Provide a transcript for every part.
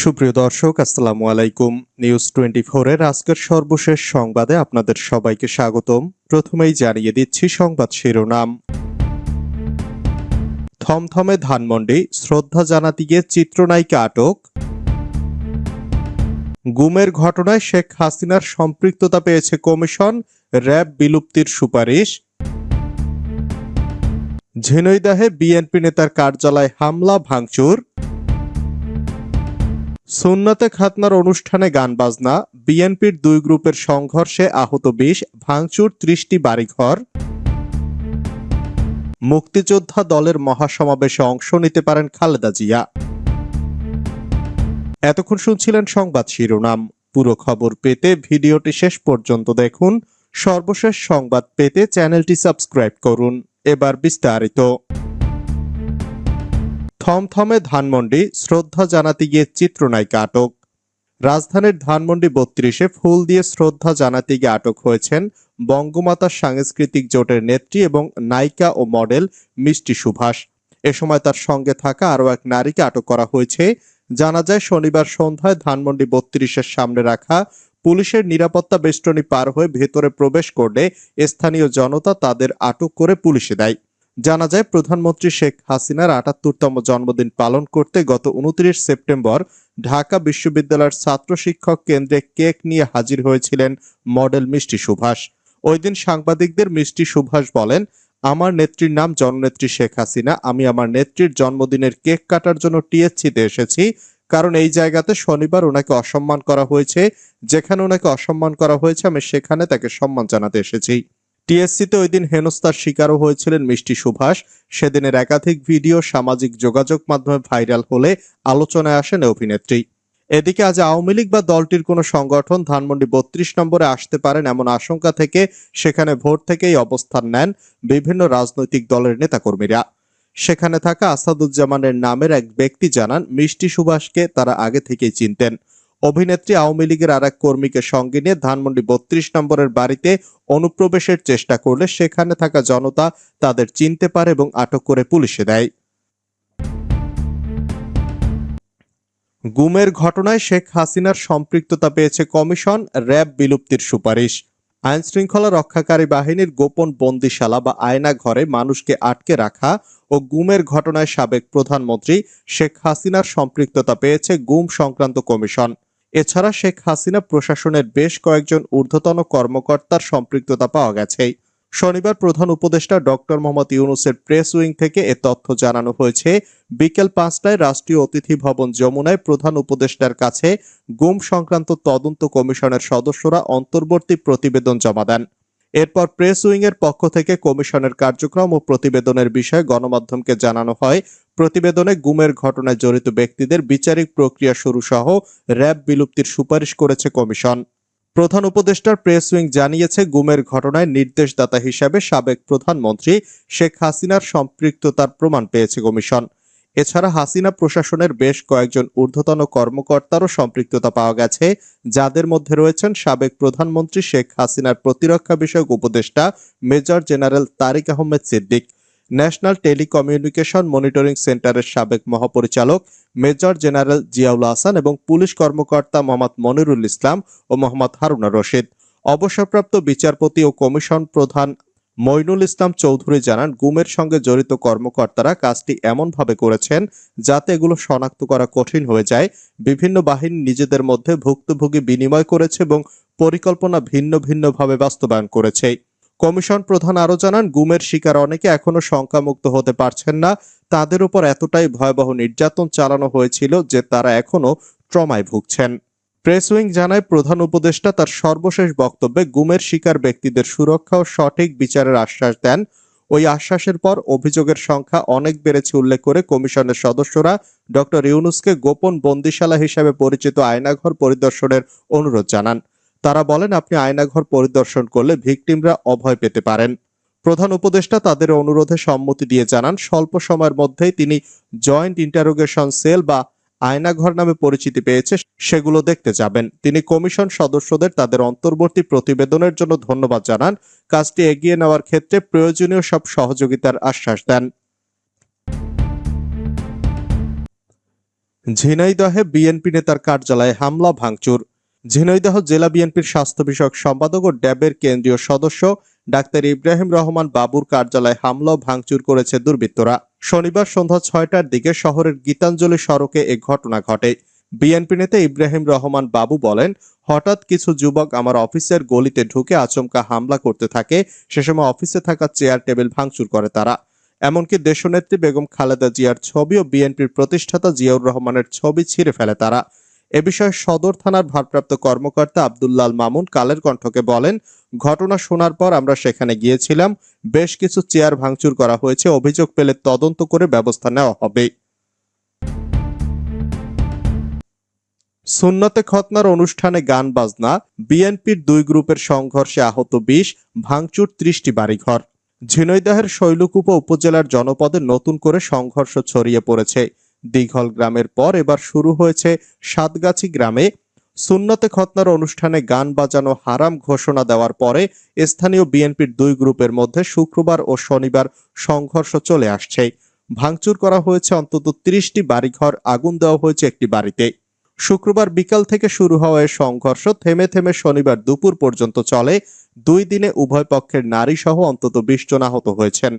সুপ্রিয় দর্শক, আসসালামু আলাইকুম। নিউজ টোয়েন্টি এর আজকের সর্বশেষ সংবাদে আপনাদের সবাইকে স্বাগতম। প্রথমেই জানিয়ে দিচ্ছি সংবাদ শিরোনাম। থমথমে ধানমন্ডি, শ্রদ্ধা জানাতে গিয়ে চিত্রনায়িকা আটক। গুমের ঘটনায় শেখ হাসিনার সম্পৃক্ততা পেয়েছে কমিশন, র্যাব বিলুপ্তির সুপারিশ। ঝিনৈদাহে বিএনপি নেতার কার্যালয়ে হামলা ভাঙচুর। সুন্নতে খাতনার অনুষ্ঠানে গান বাজনা বিএনপির দুই গ্রুপের সংঘর্ষে আহত বিশ, ভাঙচুর ত্রিশটি বাড়িঘর। মুক্তিযোদ্ধা দলের মহাসমাবেশে অংশ নিতে পারেন খালেদা জিয়া। এতক্ষণ শুনছিলেন সংবাদ শিরোনাম। পুরো খবর পেতে ভিডিওটি শেষ পর্যন্ত দেখুন। সর্বশেষ সংবাদ পেতে চ্যানেলটি সাবস্ক্রাইব করুন। এবার বিস্তারিত। থমথমে ধানমন্ডি, শ্রদ্ধা জানাতে গিয়ে চিত্রনায়িকা আটক। রাজধানীর ধানমন্ডি বত্রিশে ফুল দিয়ে শ্রদ্ধা জানাতে গিয়ে আটক হয়েছেন বঙ্গমাতা সাংস্কৃতিক জোটের নেত্রী এবং নায়িকা ও মডেল মিষ্টি সুভাষ। এ সময় তার সঙ্গে থাকা আরও এক নারীকে আটক করা হয়েছে। জানা যায়, শনিবার সন্ধ্যায় ধানমন্ডি বত্রিশের সামনে রাখা পুলিশের নিরাপত্তা বেষ্টনী পার হয়ে ভেতরে প্রবেশ করলে স্থানীয় জনতা তাদের আটক করে পুলিশে দেয়। জানা যায়, প্রধানমন্ত্রী শেখ হাসিনার আটাত্তরতম জন্মদিন পালন করতে গত উনত্রিশ সেপ্টেম্বর ঢাকা বিশ্ববিদ্যালয়ের ছাত্র শিক্ষক কেন্দ্রে কেক নিয়ে হাজির হয়েছিলেন মডেল মিষ্টি সুভাষ। ওই দিন সাংবাদিকদের মিষ্টি সুভাষ বলেন, আমার নেত্রীর নাম জননেত্রী শেখ হাসিনা। আমি আমার নেত্রীর জন্মদিনের কেক কাটার জন্য টিএসসিতে এসেছি। কারণ এই জায়গাতে শনিবার ওনাকে অসম্মান করা হয়েছে। যেখানে ওনাকে অসম্মান করা হয়েছে, আমি সেখানে তাকে সম্মান জানাতে এসেছি। টিএসসিতে ওই দিন হেনস্থার শিকারও হয়েছিলেন মিষ্টি সুভাষ। সেদিনের একাধিক ভিডিও সামাজিক যোগাযোগ মাধ্যমে ভাইরাল হলে আলোচনায় আসেন অভিনেত্রী। এদিকে আজ আওয়ামী লীগ বা দলটির কোনো সংগঠন ধানমন্ডি বত্রিশ নম্বরে আসতে পারেন এমন আশঙ্কা থেকে সেখানে ভোট থেকেই অবস্থান নেন বিভিন্ন রাজনৈতিক দলের নেতাকর্মীরা। সেখানে থাকা আসাদুজ্জামানের নামের এক ব্যক্তি জানান, মিষ্টি সুভাষকে তারা আগে থেকেই চিনতেন। অভিনেত্রী আওয়ামী লীগের আর এক কর্মীকে সঙ্গে নিয়ে ধানমন্ডি বত্রিশ নম্বরের বাড়িতে অনুপ্রবেশের চেষ্টা করলে সেখানে থাকা জনতা তাদের চিনতে পারে এবং আটক করে পুলিশে দেয়। গুমের ঘটনায় শেখ হাসিনার সম্পৃক্ততা পেয়েছে কমিশন, র্যাব বিলুপ্তির সুপারিশ। আইন শৃঙ্খলা রক্ষাকারী বাহিনীর গোপন বন্দিশালা বা আয়না ঘরে মানুষকে আটকে রাখা ও গুমের ঘটনায় সাবেক প্রধানমন্ত্রী শেখ হাসিনার সম্পৃক্ততা পেয়েছে গুম সংক্রান্ত কমিশন। এছাড়া শেখ হাসিনা প্রশাসনের বেশ কয়েকজন ঊর্ধ্বতন কর্মকর্তার সম্পৃক্ততা পাওয়া গেছে। শনিবার প্রধান উপদেষ্টা ডক্টর মোহাম্মদ ইউনুসের প্রেস উইং থেকে এ তথ্য জানানো হয়েছে। বিকেল পাঁচটায় রাষ্ট্রীয় অতিথি ভবন যমুনায় প্রধান উপদেষ্টার কাছে গুম সংক্রান্ত তদন্ত কমিশনের সদস্যরা অন্তর্বর্তী প্রতিবেদন জমা দেন। এরপর প্রেস উইং এর পক্ষ থেকে কমিশনের কার্যক্রম ও প্রতিবেদনের বিষয়ে গণমাধ্যমকে জানানো হয়। প্রতিবেদনে গুমের ঘটনায় জড়িত ব্যক্তিদের বিচারিক প্রক্রিয়া শুরু সহ র্যাব বিলুপ্তির সুপারিশ করেছে কমিশন। প্রধান উপদেষ্টার প্রেস উইং জানিয়েছে, গুমের ঘটনায় নির্দেশদাতা হিসাবে সাবেক প্রধানমন্ত্রী শেখ হাসিনার সম্পৃক্ততার প্রমাণ পেয়েছে কমিশন। এছাড়া হাসিনা প্রশাসনের বেশ কয়েকজন ঊর্ধ্বতন কর্মকর্তারও সম্পৃক্ততা পাওয়া গেছে, যাদের মধ্যে রয়েছেন সাবেক প্রধানমন্ত্রী শেখ হাসিনার প্রতিরক্ষা বিষয়ক উপদেষ্টা major general Tariq Ahmed Siddique, national telecommunication monitoring সেন্টারের সাবেক মহাপরিচালক মেজর জেনারেল জিয়াউল হাসান এবং পুলিশ কর্মকর্তা মোহাম্মদ মনিরুল ইসলাম ও মোহাম্মদ হারুনা রশিদ। অবসরপ্রাপ্ত বিচারপতি ও কমিশন প্রধান মইনুল ইসলাম চৌধুরী জানান, গুমের সঙ্গে জড়িত কর্মকর্তারা কাজটি এমনভাবে করেছেন যাতে এগুলো শনাক্ত করা কঠিন হয়ে যায়। বিভিন্ন বাহিনী নিজেদের মধ্যে ভুক্তভোগী বিনিময় করেছে এবং পরিকল্পনা ভিন্ন ভিন্নভাবে বাস্তবায়ন করেছে। কমিশন প্রধান আরও জানান, গুমের শিকার অনেকে এখনও শঙ্কামুক্ত হতে পারছেন না। তাদের উপর এতটাই ভয়াবহ নির্যাতন চালানো হয়েছিল যে তারা এখনও ট্রমায় ভুগছেন। প্রেস উইং জানায়, প্রধান উপদেষ্টা তার সর্বশেষ বক্তব্যে গুমের শিকার ব্যক্তিদের সুরক্ষা ও সঠিক বিচারের আশ্বাস দেন। ওই আশ্বাসের পর অভিযোগের সংখ্যা অনেক বেড়েছে উল্লেখ করে কমিশনের সদস্যরা ডক্টর ইউনুসকে গোপন বন্দিশালা হিসেবে পরিচিত আয়নাঘর পরিদর্শনের অনুরোধ জানান। তারা বলেন, আপনি আয়নাঘর পরিদর্শন করলে ভিকটিমরা অভয় পেতে পারেন। প্রধান উপদেষ্টা তাদের অনুরোধে সম্মতি দিয়ে জানান, স্বল্প সময়ের মধ্যেই তিনি জয়েন্ট ইন্টারোগেশন সেল বা আয়নাঘর নামে পরিচিতি পেয়েছে, সেগুলো দেখতে যাবেন। তিনি কমিশন সদস্যদের তাদের অন্তর্বর্তী প্রতিবেদনের জন্য ধন্যবাদ জানান। কাজটি এগিয়ে নেওয়ার ক্ষেত্রে প্রয়োজনীয় সব সহযোগিতার আশ্বাস দেন। ঝিনাইদহে বিএনপি নেতার কার্যালয়ে হামলা, ভাঙচুর। ঝিনাইদহ জেলা বিএনপির স্বাস্থ্য বিষয়ক সম্পাদক ও ড্যাবের কেন্দ্রীয় সদস্য ডাক্তার ইব্রাহিম রহমান বাবুর কার্যালয়ে হামলা ভাঙচুর করেছে দুর্বৃত্তরা। শনিবার সন্ধ্যা ছয়টার দিকে শহরের গীতাঞ্জলি সড়কে এ ঘটনা ঘটে। বিএনপি নেতা ইব্রাহিম রহমান বাবু বলেন, হঠাৎ কিছু যুবক আমার অফিসের গলিতে ঢুকে আচমকা হামলা করতে থাকে। সে সময় অফিসে থাকা চেয়ার টেবিল ভাঙচুর করে তারা। এমনকি দেশনেত্রী বেগম খালেদা জিয়ার ছবি ও বিএনপির প্রতিষ্ঠাতা জিয়াউর রহমানের ছবি ছিঁড়ে ফেলে তারা। এ বিষয়ে সদর থানার ভারপ্রাপ্ত কর্মকর্তা আব্দুল্লাল মামুন কালের কণ্ঠকে বলেন, ঘটনা শোনার পর আমরা সেখানে গিয়েছিলাম। বেশ কিছু চেয়ার ভাঙচুর করা হয়েছে। অভিযোগ পেলে তদন্ত করে ব্যবস্থা নেওয়া হবে। সুন্নতে খতনার অনুষ্ঠানে গান বাজনা, বিএনপির দুই গ্রুপের সংঘর্ষে আহত বিশ, ভাঙচুর ত্রিশটি বাড়িঘর। ঝিনৈদাহের শৈলকুপা উপজেলার জনপদে নতুন করে সংঘর্ষ ছড়িয়ে পড়েছে। দীঘল গ্রামের পর এবার শুরু হয়েছে সাতগাছি গ্রামে সুন্নতে খতনার অনুষ্ঠানে গান বাজানো হারাম ঘোষণা দেওয়ার পরে স্থানীয় বিএনপির দুই গ্রুপের মধ্যে শুক্রবার ও শনিবার সংঘর্ষ চলে আসছে। ভাঙচুর করা হয়েছে অন্তত ত্রিশটি বাড়িঘর, আগুন দেওয়া হয়েছে একটি বাড়িতে। শুক্রবার বিকাল থেকে শুরু হওয়া সংঘর্ষ থেমে থেমে শনিবার দুপুর পর্যন্ত চলে। দুই দিনে উভয় পক্ষের নারী সহ অন্তত বিশ জন আহত হয়েছেন।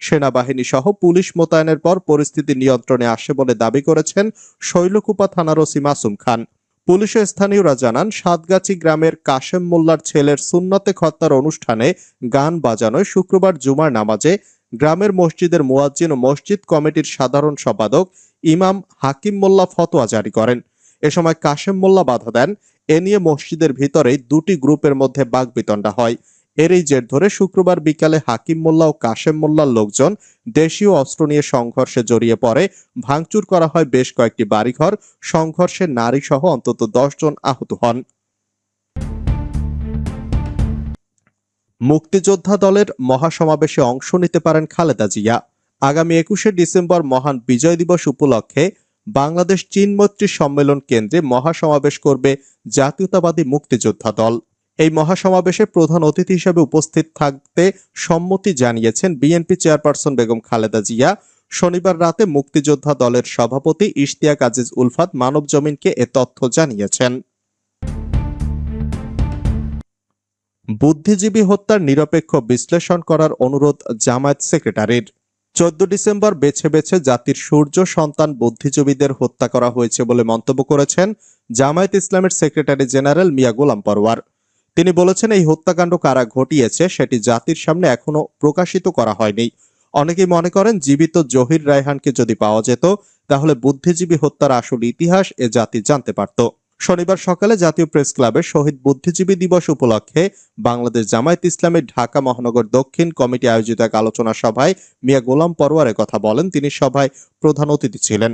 সেনাবাহিনী সহ পুলিশ মোতায়েনের পর পরিস্থিতি নিয়ন্ত্রণে আসে বলে দাবি করেছেন শৈলকুপা থানার ওসি মাসুম খান। পুলিশের স্থানীয়রা জানান, সাতগাছি গ্রামের কাশেম মোল্লার ছেলের সুন্নতে খত্তার অনুষ্ঠানে গান বাজানোয় শুক্রবার জুমার নামাজে গ্রামের মসজিদের মুয়াজ্জিন ও মসজিদ কমিটির সাধারণ সম্পাদক ইমাম হাকিম মোল্লা ফতোয়া জারি করেন। এ সময় কাশেম মোল্লা বাধা দেন। এ নিয়ে মসজিদের ভিতরেই দুটি গ্রুপের মধ্যে বাগবিতণ্ডা হয়। এরই জের ধরে শুক্রবার বিকালে হাকিম মোল্লা ও কাশেম মোল্লার লোকজন দেশীয় অস্ত্র নিয়ে সংঘর্ষে জড়িয়ে পড়ে। ভাঙচুর করা হয় বেশ কয়েকটি বাড়িঘর। সংঘর্ষে নারী সহ অন্তত জন আহত হন। মুক্তিযোদ্ধা দলের মহাসমাবেশে অংশ নিতে পারেন খালেদা জিয়া। আগামী একুশে ডিসেম্বর মহান বিজয় দিবস উপলক্ষে বাংলাদেশ চীন মৈত্রী সম্মেলন কেন্দ্রে মহাসমাবেশ করবে জাতীয়তাবাদী মুক্তিযোদ্ধা দল। এই মহাসমাবেশে প্রধান অতিথি হিসেবে উপস্থিত থাকতে সম্মতি জানিয়েছেন বিএনপি চেয়ারপারসন বেগম খালেদা জিয়া। শনিবার রাতে মুক্তিযোদ্ধা দলের সভাপতি ইশতিয়াক আজিজ উলফাত মানব জমিনকে এ তথ্য জানিয়েছেন। বুদ্ধিজীবী হত্যার নিরপেক্ষ বিশ্লেষণ করার অনুরোধ জামায়াত সেক্রেটারির। চোদ্দ ডিসেম্বর বেছে বেছে জাতির সূর্য, সন্তান, বুদ্ধিজীবীদের হত্যা করা হয়েছে বলে মন্তব্য করেছেন জামায়াত ইসলামের সেক্রেটারি জেনারেল মিয়া গোলাম পরওয়ার। তিনি বলেছেন, এই হত্যাকাণ্ড কারা ঘটিয়েছে সেটি জাতির সামনে এখনও প্রকাশিত করা হয়নি। অনেকেই মনে করেন, জীবিত জহির রায়হানকে যদি পাওয়া যেত, তাহলে বুদ্ধিজীবী হত্যার আসল ইতিহাস এ জাতি জানতে পারত। শনিবার সকালে জাতীয় প্রেস ক্লাবে শহীদ বুদ্ধিজীবী দিবস উপলক্ষে বাংলাদেশ জামায়াত ইসলামের ঢাকা মহানগর দক্ষিণ কমিটি আয়োজিত এক আলোচনা সভায় মিয়া গোলাম পরওয়ার কথা বলেন। তিনি সভায় প্রধান অতিথি ছিলেন।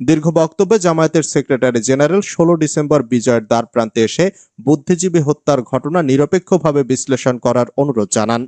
দীর্ঘ বক্তব্যে জামায়াতের সেক্রেটারি জেনারেল ষোলো ডিসেম্বর বিজয়ের দ্বার প্রান্তে এসে বুদ্ধিজীবী হত্যার ঘটনা নিরপেক্ষভাবে বিশ্লেষণ করার অনুরোধ জানান।